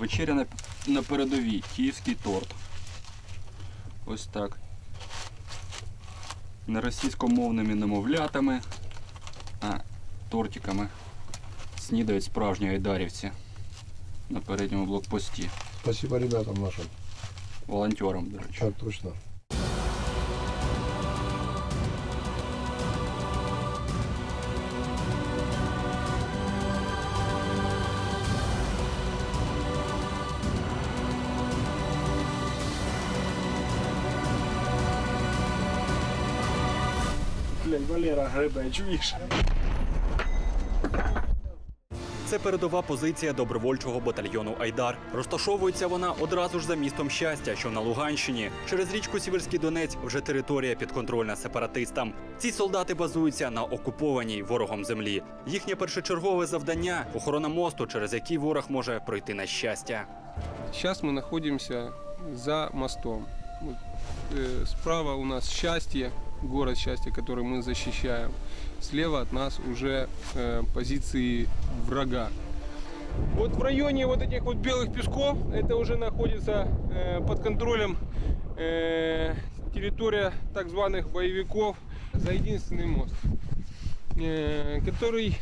Вечеря на, на передовій. Київський торт. Ось так. Не російськомовними немовлятами, а тортиками снідають справжні айдарівці на передньому блокпості. Спасибо ребятам нашим. Волонтерам, до речі. Так точно. Валера грибе, чуєш? Це передова позиція добровольчого батальйону Айдар. Розташовується вона одразу ж за містом щастя, що на Луганщині. Через річку Сіверський Донець вже територія підконтрольна сепаратистам. Ці солдати базуються на окупованій ворогом землі. Їхнє першочергове завдання охорона мосту, через який ворог може пройти на щастя. Сейчас мы находимся за мостом. Э, Справа у нас счастье, город счастья, который мы защищаем. Слева от нас уже э, позиции врага. Вот в районе вот этих вот белых песков, это уже находится э, под контролем э, территория так званых боевиков за единственный мост, э, который,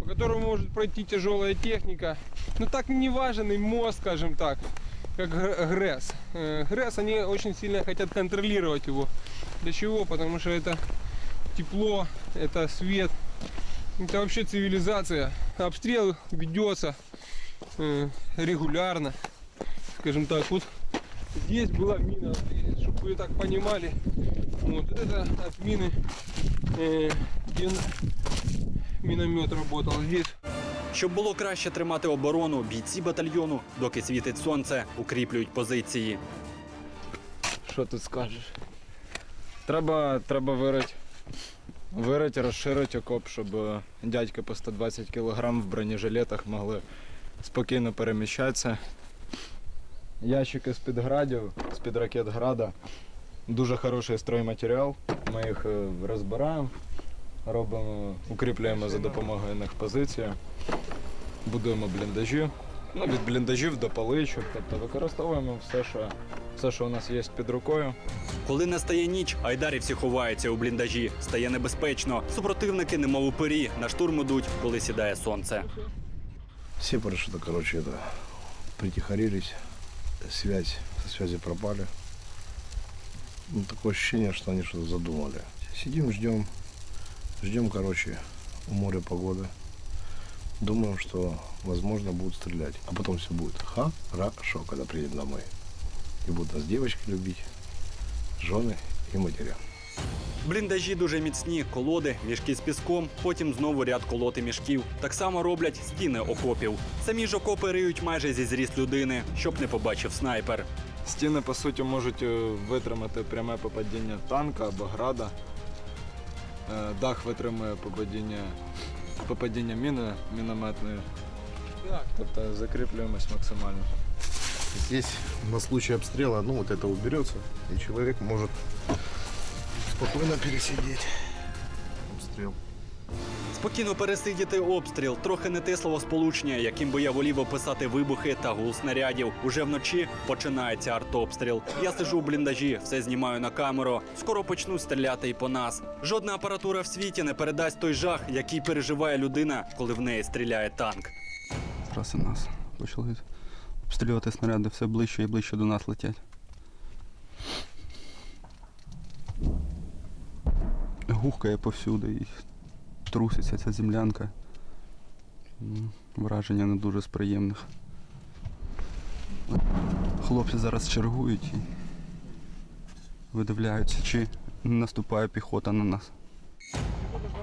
по которому может пройти тяжелая техника. Ну так не важен и мост, скажем так, как ГРЭС. Э, ГРЭС, они очень сильно хотят контролировать его. Для чего? Потому что это тепло, это свет, это вообще цивилизация. Обстрел ведется э, регулярно, скажем так. Вот здесь была мина, чтобы вы так понимали. Вот это от мины э, где миномет работал. Здесь Щоб було краще тримати оборону, бійці батальйону, доки світить сонце, укріплюють позиції. Що тут скажеш? Треба, треба вирити. Вирити, розширити окоп, щоб е, дядьки по 120 кг в бронежилетах могли спокійно переміщатися. Ящики з-під градів, з-під ракет града. Дуже хороший стройматеріал. Ми їх е, розбираємо, робимо, укріплюємо за допомогою них позиції, будуємо бліндажі Ну, від бліндажів до паличок. Тобто використовуємо все, що, все, що у нас є під рукою. Коли настає ніч, айдарівці ховаються у бліндажі. Стає небезпечно. Супротивники, немов упирі, на штурм ідуть, коли сідає сонце. Все парашюты, короче, это притихарились. Связь, со связи пропали. Ну, такое ощущение, что они что-то задумали. Сидим, ждем. Ждем, короче, у моря погоды. Думаем, что, возможно, будут стрелять. А потом все будет хорошо, когда приедем домой. И будут нас девочки любить, жены и матеря. Бліндажі дуже міцні, колоди, мішки з піском, потім знову ряд колод і мішків. Так само роблять стіни окопів. Самі ж окопи риють майже зі зріст людини, щоб не побачив снайпер. Стіни, по суті, можуть е, витримати пряме попадіння танка або града. Е, Дах витримує попадіння, попадіння міни мінометної. Так. Тобто закріплюємось максимально. Здесь на случай обстрела, ну вот это уберется, и человек может спокойно пересидеть обстрел. Спокійно пересидіти обстріл, трохи не те словосполучення, яким би я волів описати вибухи та гул снарядів. Уже вночі починається артобстріл. Я сижу в бліндажі, все знімаю на камеру. Скоро почнуть стріляти і по нас. Жодна апаратура в світі не передасть той жах, який переживає людина, коли в неї стріляє танк. Зараз у нас почали обстрілювати снаряди все ближче і ближче до нас летять. Гухкає повсюди і труситься ця землянка. Враження не дуже з приємних. Хлопці зараз чергують і видивляються, чи наступає піхота на нас.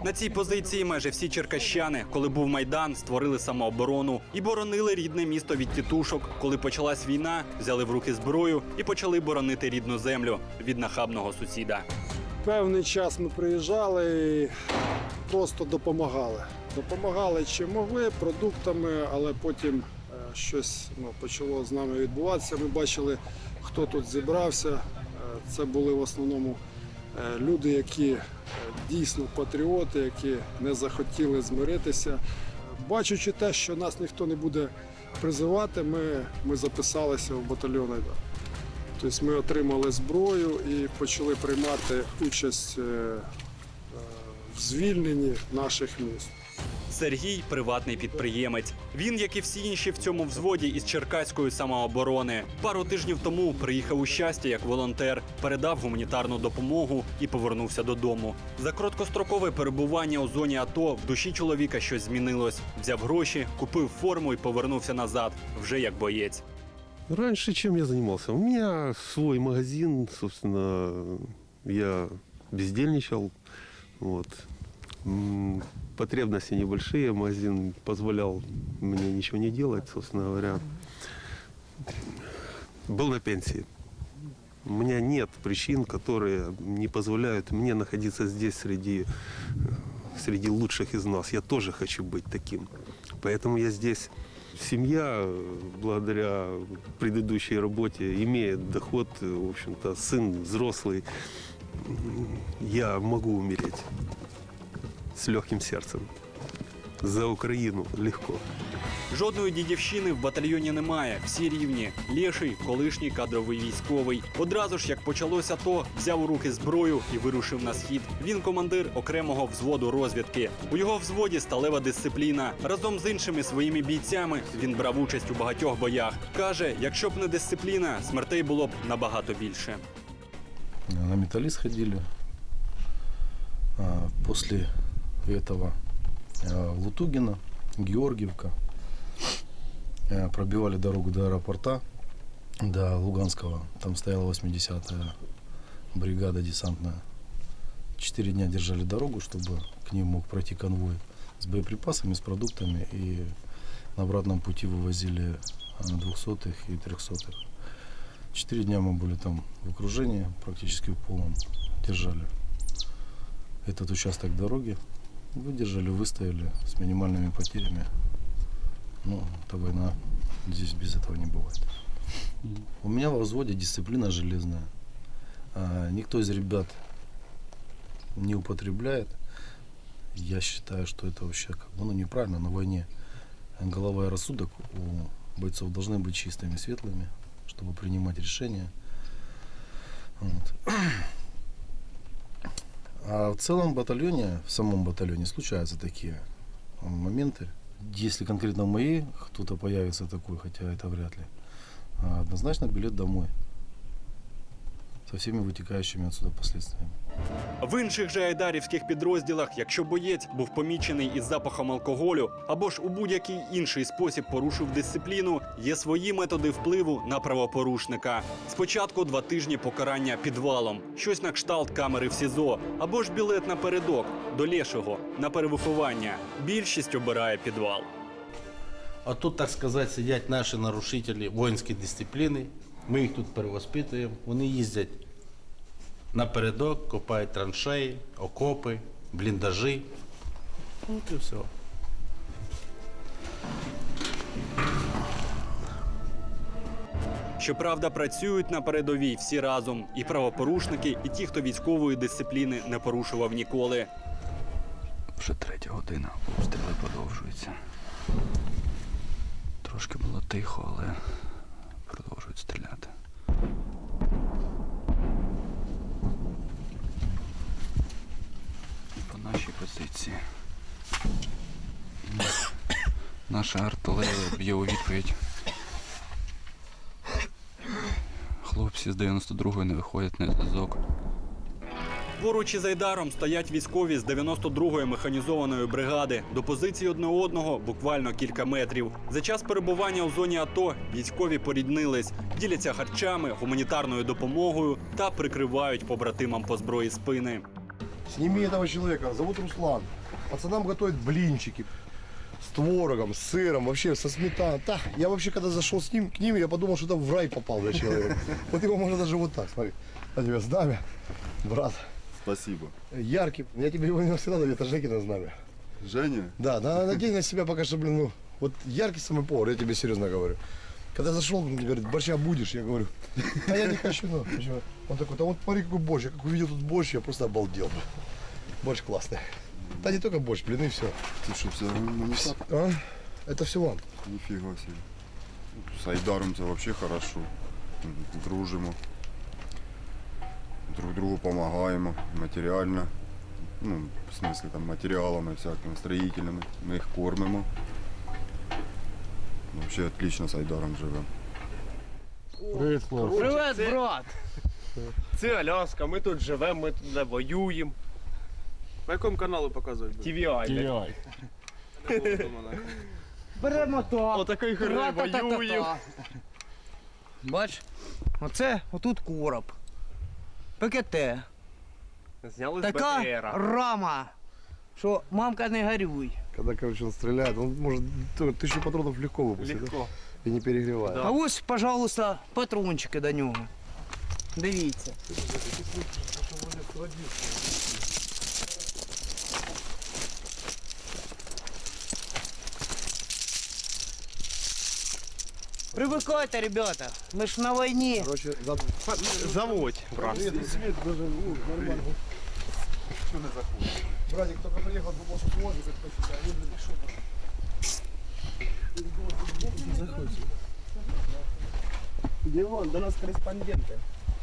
На цій позиції майже всі черкащани, коли був майдан, створили самооборону і боронили рідне місто від тітушок. Коли почалась війна, взяли в руки зброю і почали боронити рідну землю від нахабного сусіда. Певний час ми приїжджали і просто допомагали. Допомагали чим могли, продуктами, але потім е, щось ну, почало з нами відбуватися. Ми бачили, хто тут зібрався. Е, Це були в основному е, люди, які дійсно патріоти, які не захотіли змиритися. Бачучи те, що нас ніхто не буде призивати, ми, ми записалися в батальйон. Тобто ми отримали зброю і почали приймати участь е, е, в звільненні наших міст. Сергій приватний підприємець. Він, як і всі інші в цьому взводі із Черкаської самооборони, пару тижнів тому приїхав у щастя як волонтер, передав гуманітарну допомогу і повернувся додому. За короткострокове перебування у зоні АТО в душі чоловіка щось змінилось. Взяв гроші, купив форму і повернувся назад, вже як боєць. Раньше чем я занимался? У меня свой магазин, собственно, я бездельничал. Вот. Потребности небольшие, магазин позволял мне ничего не делать, собственно говоря. Был на пенсии. У меня нет причин, которые не позволяют мне находиться здесь среди, среди лучших из нас. Я тоже хочу быть таким. Поэтому я здесь. Семья, э, благодаря предыдущей работе, имеет доход, э, в общем-то, сын взрослый. М, Я могу умереть с легким сердцем. За Украину легко. Жодної дідівщини в батальйоні немає. Всі рівні. Лєший, колишній кадровий військовий. Одразу ж, як почалося то, взяв у руки зброю і вирушив на схід. Він командир окремого взводу розвідки. У його взводі сталева дисципліна. Разом з іншими своїми бійцями він брав участь у багатьох боях. Каже, якщо б не дисципліна, смертей було б набагато більше. На металлист ходили. А, После этого а, Пробивали дорогу до аэропорта, до Луганского. Там стояла 80-я бригада десантная. Четыре дня держали дорогу, чтобы к ним мог пройти конвой с боеприпасами, с продуктами. И на обратном пути вывозили а, двухсотых и трехсотых. Четыре дня мы были там в окружении, практически в полном держали этот участок дороги. Выдержали, выстояли с минимальными потерями. Ну, это война, здесь без этого не бывает. У меня во взводе дисциплина железная. А, никто из ребят не употребляет. Я считаю, что это вообще как бы, ну, неправильно на войне. Голова и рассудок у бойцов должны быть чистыми, светлыми, чтобы принимать решения. Вот. А в целом батальоне, в самом батальоне случаются такие моменты. Если конкретно в моей кто-то появится такой, хотя это вряд ли, однозначно билет домой. Со всеми вытекающими отсюда последствиями. В інших же айдарівських підрозділах, якщо боєць був помічений із запахом алкоголю або ж у будь-який інший спосіб порушив дисципліну, є свої методи впливу на правопорушника. Спочатку два тижні покарання підвалом, щось на кшталт камери в СІЗО, або ж білет напередок до лешого на перевиховання. Більшість обирає підвал. А тут, так сказати, сидять наші нарушителі воїнської дисципліни. Ми їх тут перевоспитуємо. Вони їздять напередок, копають траншеї, окопи, бліндажі. От і все. Щоправда, працюють на передовій всі разом і правопорушники, і ті, хто військової дисципліни не порушував ніколи. Вже третя година, обстріли продовжуються. Трошки було тихо, але продовжують стріляти. По нашій позиції. Наша артилерія б'є у відповідь. Хлопці з 92-ї не виходять на зв'язок. Поруч із Айдаром стоять військові з 92-ї механізованої бригади. До позиції одне одного буквально кілька метрів. За час перебування у зоні АТО військові поріднились, діляться харчами, гуманітарною допомогою та прикривають побратимам по зброї спини. Сними этого человека, зовут Руслан. Пацанам готовят блинчики с творогом, с сыром, вообще со сметаной. Да, я вообще когда зашел с ним, к ним, я подумал, что это в рай попал да, человек. Вот его можно даже вот так, смотри. А тебе знамя, брат. Спасибо. Яркий. Я тебе его не всегда даю, это Жекина знамя. Женя? Да, на- надень на себя пока что, блин, ну, вот яркий самый повар, я тебе серьезно говорю. Когда зашел, он говорит, борща будешь? Я говорю, а я не хочу, ну, почему? Он такой, да вот смотри, какой борщ. Я как увидел тут борщ, я просто обалдел. Борщ классный. Да не только борщ, блин, и все. Ты что, все равно не так? А? Это все вам. Нифига себе. З Айдаром це взагалі хорошо. Дружимо. Друг другу допомагаємо матеріально. Ну, в смислі там матеріалами всякими, строїтельними. Ми їх кормимо. Взагалі отлично з Айдаром живемо. Привет, хлопцы. Привет, брат! Це Аляска, ми тут живемо, ми тут воюємо. По якому каналу показувати? TVI. Беремо то. Отакий херня воюємо. Бач, оце отут короб. ПКТ. Зняли з Така БТРа. рама, що мамка не горюй. Когда, короче, он стреляет, он может т- тысячу патронов легко выпустить. да? Легко. И не перегревает. А ось, пожалуйста, патрончики до нього. Дивіться. Привикайте, ребята. Ми ж на війні. Короче, зад... Заводь, брат. Нет, свет даже ну, нормально. Что не заходит? Братик только приехал, думал, что сможет, как хочется, а он решил. Дивон, до нас кореспонденти.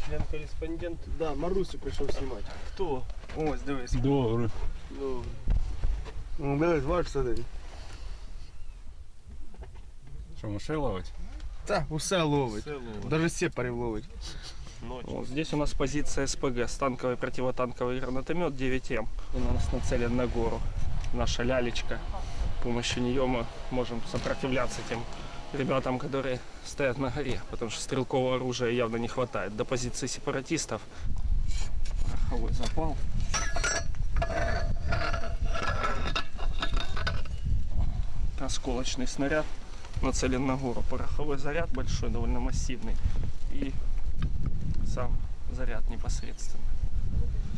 Член кореспондент. Да, Марусю прийшов знімати. Хто? Ось, дивись. Добре. Ну, блядь, ваш садик. Що, мишей ловить? Та, усе ловить. Все ловить. Даже сепарів ловить. Вот здесь у нас позиция СПГ, станковый противотанковый гранатомет 9М. Он у нас нацелен на гору. Наша лялечка. С помощью нее мы можем сопротивляться тем ребятам, которые стоят на горе, потому что стрелкового оружия явно не хватает. До позиции сепаратистов. Пороховой запал. Осколочный снаряд нацелен на гору. Пороховой заряд большой, довольно массивный. И сам заряд непосредственно.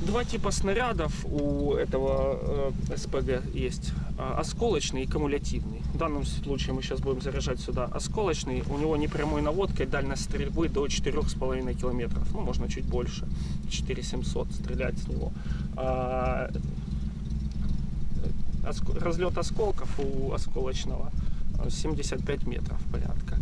Два типа снарядов у этого э, СПГ есть. А, Осколочный и кумулятивный. В данном случае мы сейчас будем заряжать сюда осколочный. У него непрямой наводкой дальность стрельбы до 4,5 километров. Ну, можно чуть больше. 4700 стрелять с него. А, э, оск- разлет осколков у осколочного э, 75 метров порядка.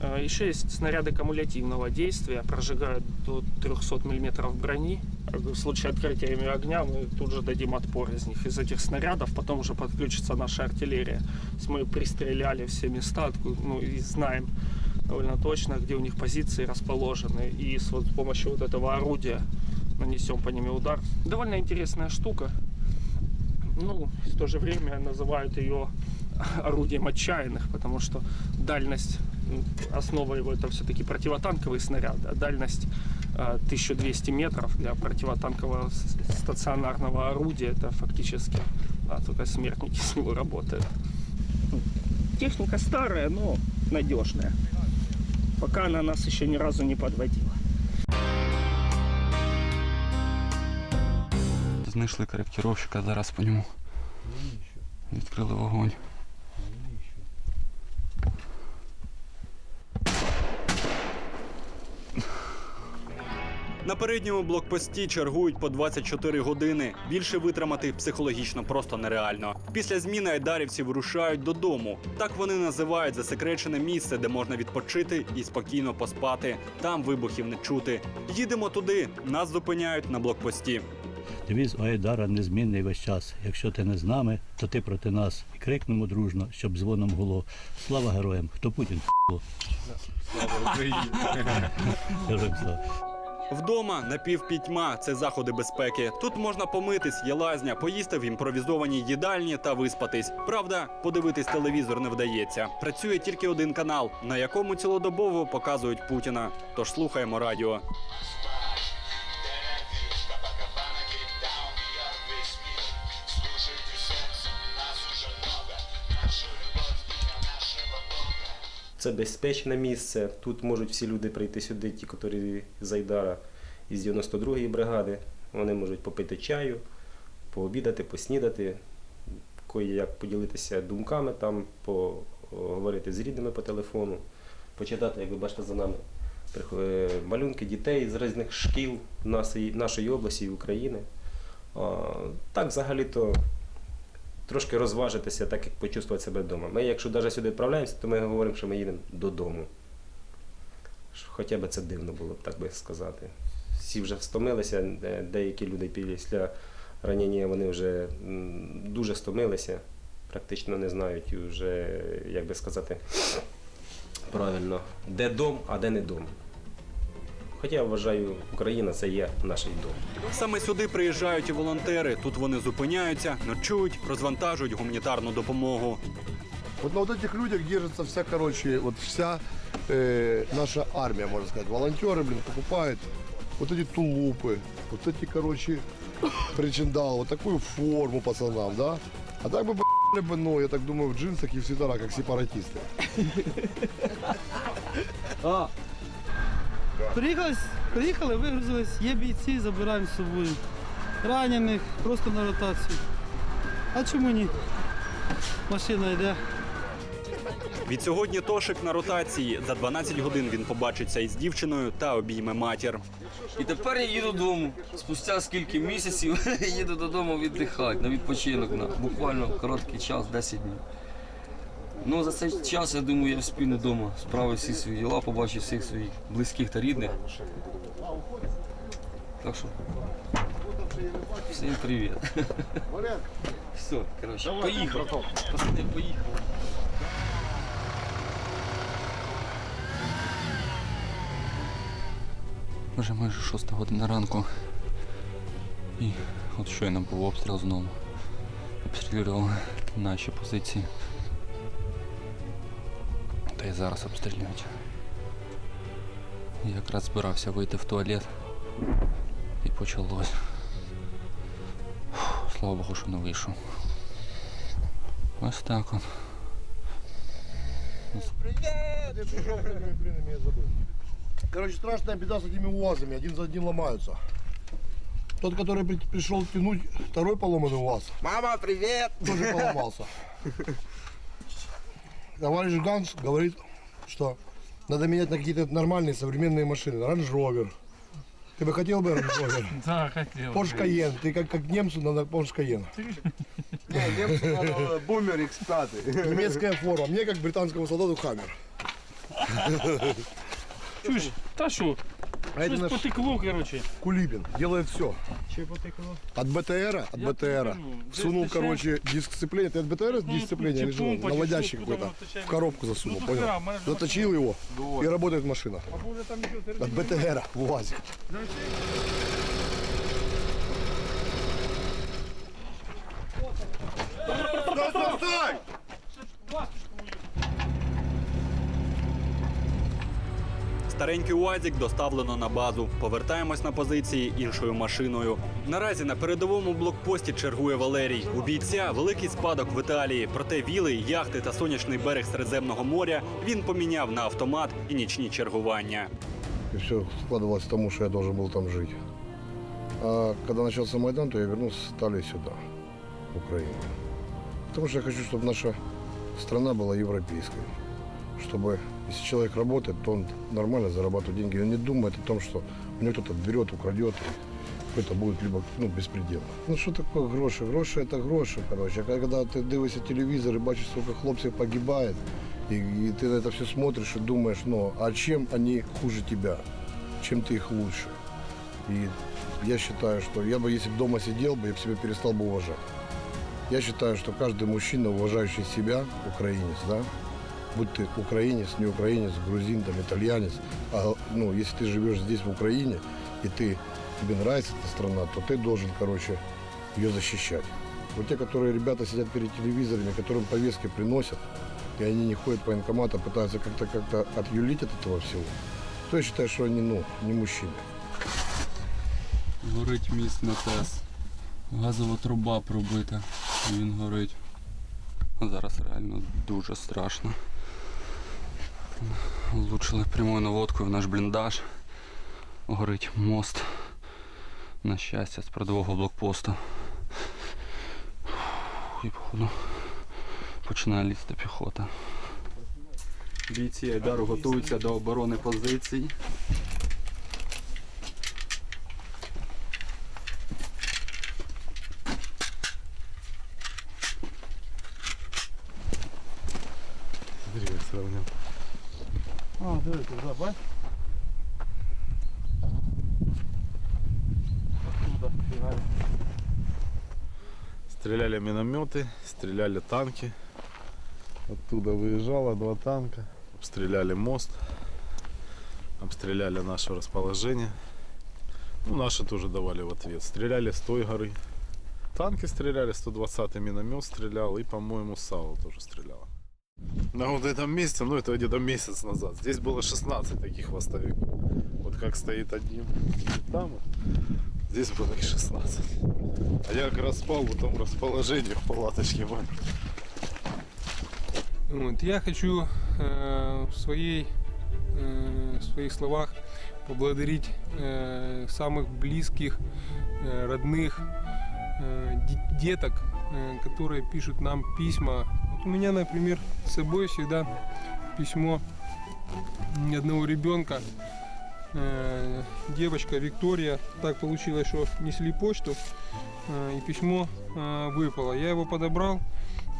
Э, Еще есть снаряды кумулятивного действия, прожигают до 300 мм брони. В случае открытия ими огня мы тут же дадим отпор из них. Из этих снарядов потом уже подключится наша артиллерия. Мы пристреляли все места, ну и знаем довольно точно, где у них позиции расположены. И с, вот, помощью вот этого орудия нанесем по ними удар. Довольно интересная штука. Ну, в то же время называют ее орудием отчаянных, потому что дальность, основа его это все-таки противотанковый снаряд, а дальность э, 1200 метров для противотанкового с- стационарного орудия это фактически да, только смертники с него работают. Ну, Техника старая, но надежная. Пока она нас еще ни разу не подводила. Знайшли коректировщика, зараз по ньому. Відкрили вогонь. Передньому блокпості чергують по 24 години. Більше витримати психологічно просто нереально. Після зміни айдарівці вирушають додому. Так вони називають засекречене місце, де можна відпочити і спокійно поспати. Там вибухів не чути. Їдемо туди. Нас зупиняють на блокпості. Девіз Айдара незмінний весь час. Якщо ти не з нами, то ти проти нас. І крикнемо дружно, щоб дзвоном гуло. Слава героям! Хто Путін? Слава Україні! Вдома напівпітьма це заходи безпеки. Тут можна помитись, є лазня, поїсти в імпровізованій їдальні та виспатись. Правда, подивитись телевізор не вдається. Працює тільки один канал, на якому цілодобово показують Путіна. Тож слухаємо радіо. Це безпечне місце. Тут можуть всі люди прийти сюди, ті, які з Айдара із 92-ї бригади. Вони можуть попити чаю, пообідати, поснідати, як поділитися думками, там, поговорити з рідними по телефону, почитати, як ви бачите за нами, е, малюнки дітей з різних шкіл нашої області і України. Так, взагалі-то трошки розважитися, так як почувствувати себе вдома. Ми, якщо навіть сюди відправляємося, то ми говоримо, що ми їдемо додому. Хоча б це дивно було б, так би сказати. Всі вже стомилися, деякі люди після ранення вони вже дуже стомилися, практично не знають вже, як би сказати, правильно, де дом, а де не дом. Хоча я вважаю, Україна це є наш дом. Саме сюди приїжджають і волонтери. Тут вони зупиняються, ночують, розвантажують гуманітарну допомогу. Вот на вот этих людях держится вся, короче, вот вся э, наша армия, можно сказать. Волонтеры, блин, покупают вот эти тулупы, вот эти, короче, причиндал, вот такую форму пацанам, да? А так бы, б***ли бы, ну, я так думаю, в джинсах и в свитерах, как сепаратисты. Приїхали, приїхали, вигрузились, є бійці, забираємо з собою. Ранених, просто на ротацію. А чому ні? Машина йде. Від сьогодні Тошик на ротації. За 12 годин він побачиться із дівчиною та обійме матір. І тепер я їду додому. Спустя скільки місяців їду додому віддихати, на відпочинок, на буквально короткий час, 10 днів. Ну, за цей час, я думаю, я спільно вдома справив всі свої діла, побачив всіх своїх близьких та рідних. Так що, всім привіт. Все, коротше, поїхав. Пацани, поїхав. Вже майже 6 година ранку. І от щойно був обстріл знову. Обстрілювали наші позиції. Та й зараз обстрілюють. Я якраз збирався вийти в туалет. І почалось. Фух, Слава Богу, що не вийшов. Ось так от. Короче, страшная беда с этими УАЗами, один за один ломаются. Тот, который при- пришел тянуть второй поломанный УАЗ, Мама, привіт! тоже поломался. Товарищ Ганс говорит, что надо менять на какие-то нормальные современные машины. Range Rover. Ты бы хотел бы Range Rover? Так, хотів. Porsche Cayenne. Ты как, как немцу надо Porsche Cayenne. Не, немцу надо бумер X5. Немецкая форма. Мне как британскому солдату Хаммер. Чуєш, та що? А это Щось наш потекло, короче. Кулибин. Делает все. Че потекло? От БТРа, от Я БТРа. Всунул, Здесь короче, диск сцепления. Ты от БТРа Ну, диск сцепления или помпа, чи Наводящий какой-то. В коробку засунул, Ну, понял? да, мене Заточил его и работает машина. От БТРа в УАЗик. Старенький УАЗик доставлено на базу. Повертаємось на позиції іншою машиною. Наразі на передовому блокпості чергує Валерій. У бійця великий спадок в Італії. Проте віли, яхти та сонячний берег Середземного моря він поміняв на автомат і нічні чергування. И все складывалось к тому, что я должен был там жить. А когда начался Майдан, то я вернулся с Италии сюда, в Украину. Потому что я хочу, чтобы наша страна была европейской. Чтобы, если человек работает, то он нормально зарабатывает деньги. Он не думает о том, что у него кто-то берет, украдет, какой-то будет либо ну, беспредел. Ну что такое гроши? Гроши это гроши, короче. А ты дивишься телевизор и бачишь, сколько хлопцев погибает, и, и ты на это все смотришь и думаешь, ну, а чем они хуже тебя? Чем ты их лучше? И я считаю, что я бы, если бы дома сидел бы, я бы себя перестал бы уважать. Я считаю, что каждый мужчина, уважающий себя, украинец, да, будь ты украинец, не украинец, грузин, там, итальянец, а, ну, если ты живешь здесь, в Украине, и ты, тебе нравится эта страна, то ты должен, короче, ее защищать. Вот те, которые ребята сидят перед телевизорами, которым повестки приносят, и они не ходят по военкоматам, пытаются как-то как отюлить от этого всего, то я считаю, что они, ну, не мужчины. Горить міст на ТЕС. Газова труба пробита. І він горить. Зараз реально дуже страшно. Влучили прямою наводкою в наш бліндаж. Горить мост. На щастя, з передового блокпосту. І походу починає лізти піхота. Бійці Айдару готуються до оборони позицій. Минометы, стреляли танки. Оттуда выезжало два танка. Обстреляли мост. Обстреляли наше расположение. Ну, наши тоже давали в ответ. Стреляли с той горы. Танки стреляли, 120-й миномет стрелял и, по-моему, САУ тоже стреляла. На вот этом месте, ну это где-то месяц назад, здесь было 16 таких хвостовиков. Вот как стоит один там, здесь было их 16. А я как раз спал в том расположении в палаточке. Вот, я хочу э, в, своей, э, в своих словах поблагодарить э, самых близких, э, родных, э, де- деток, э, которые пишут нам письма. Вот у меня, например, с собой всегда письмо одного ребенка. Э, девочка Виктория. Так получилось, что несли почту, э, и письмо э, выпало. Я его подобрал.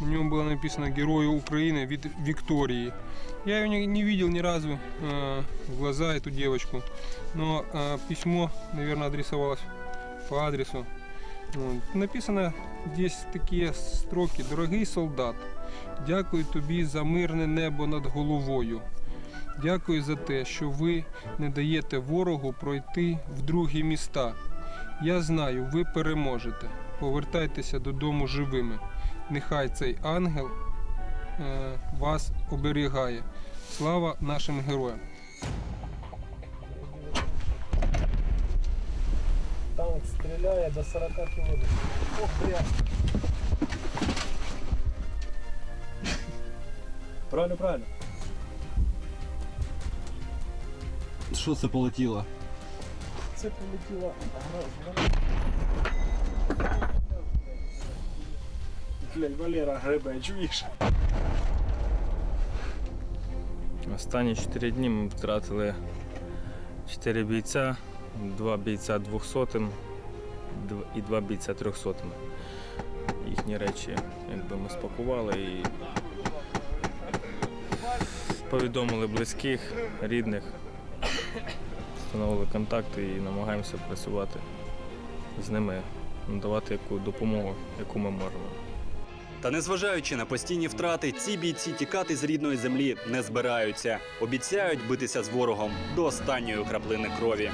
В нем было написано «Герою Украины вид Виктории». Я ее не, не видел ни разу э, в глаза, эту девочку. Но э, письмо, наверное, адресовалось по адресу. Вот. Написано здесь такие строки. Дорогий солдат, дякую тобі за мирне небо над головою. Дякую за те, що ви не даєте ворогу пройти в другі міста. Я знаю, ви переможете. Повертайтеся додому живими. Нехай цей ангел е, вас оберігає. Слава нашим героям! Танк стріляє до 40 км. Ох, блядь. Правильно, правильно. Що це полетіло? Це полетіла Блядь, Валера грибе, чуєш? Останні 4 дні ми втратили 4 бійця, 2 бійця 200 і 2 бійця 300 Їхні речі якби ми спакували і повідомили близьких, рідних, встановили контакти і намагаємося працювати з ними, надавати яку допомогу, яку ми можемо. Та незважаючи на постійні втрати, ці бійці тікати з рідної землі не збираються. Обіцяють битися з ворогом до останньої краплини крові.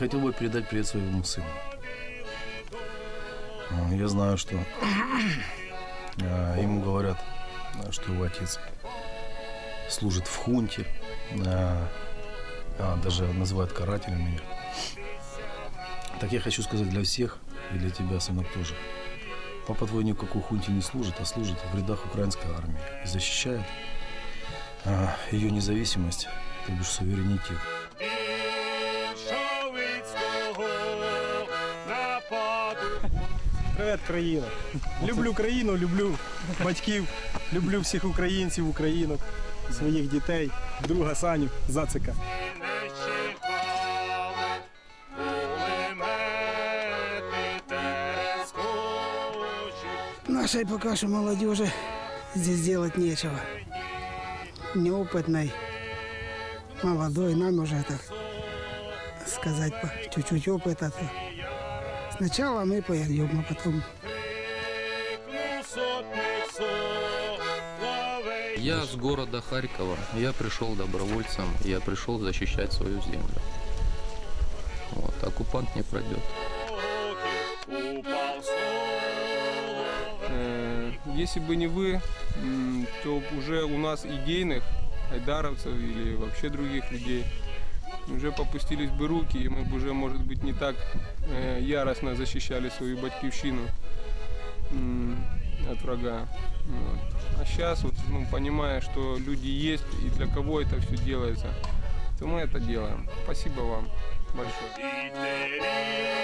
Хотел бы передать привет своему сыну. А, Я знаю, что а, ему говорят, что его отец служит в хунте, а, даже называют карателем меня. Так я хочу сказать для всех и для тебя, сынок, тоже. Папа твой ни в какой хунте не служит, а служит в рядах украинской армии и защищает ее независимость, то бишь суверенитет. Привет, країна. Люблю країну, люблю батьків, люблю всіх українців, українок, своїх дітей, друга Саню, Зацика. Нашей пока что молодежи здесь делать нечего. Неопытной, молодой, нам уже так сказать, чуть-чуть опыта. то Сначала мы поедем, а потом Я с города Харькова. Я пришел добровольцем, я пришел защищать свою землю. Вот, оккупант не пройдет. Э, Если бы не вы, то уже у нас идейных айдаровцев или вообще других людей уже попустились бы руки, и мы бы уже, может быть, не так яростно защищали свою батькивщину от врага. А сейчас, вот, ну, понимая, что люди есть и для кого это все делается, то мы это делаем. Спасибо вам большое.